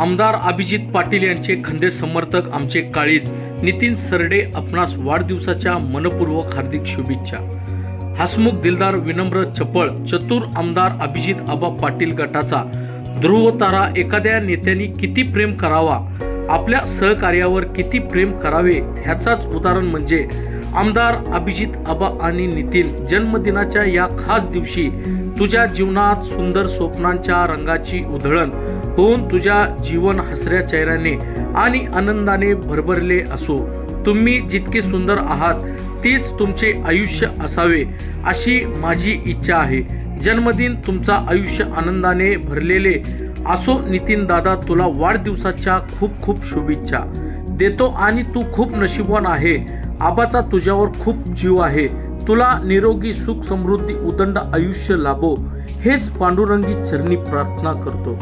आमदार अभिजित पाटील यांचे खंदे समर्थक आमचे काळीज नितीन सरडे आपणास वाढदिवसाच्या मनपूर्वक हार्दिक शुभेच्छा. हसमुख दिलदार विनम्र चपळ चतुर आमदार अभिजित आबा पाटील गटाचा ध्रुवतारा एखाद्या नेत्याने किती प्रेम करावा आपल्या सहकार्यावर किती प्रेम करावे ह्याचाच उदाहरण म्हणजे आमदार अभिजित आबा आणि नितीन जन्मदिनाच्या या खास दिवशी तुझ्या जीवनात सुंदर स्वप्नांच्या रंगाची उधळण होऊन तुझ्या जीवन हसऱ्या चेहऱ्याने आणि आनंदाने भरभरले असो. तुम्ही जितके सुंदर आहात तीच तुमचे आयुष्य असावे अशी माझी इच्छा आहे. जन्मदिन तुमचा आयुष्य आनंदाने भरलेले असो. नितीन दादा तुला वाढदिवसाच्या खूप खूप शुभेच्छा. देतो आणि तू खूप नशीबवान आहे. आबाचा तुझ्यावर खूप जीव आहे. तुला निरोगी सुख समृद्धी उदंड आयुष्य लाभो. हेच पांडुरंगी चरणी प्रार्थना करतो.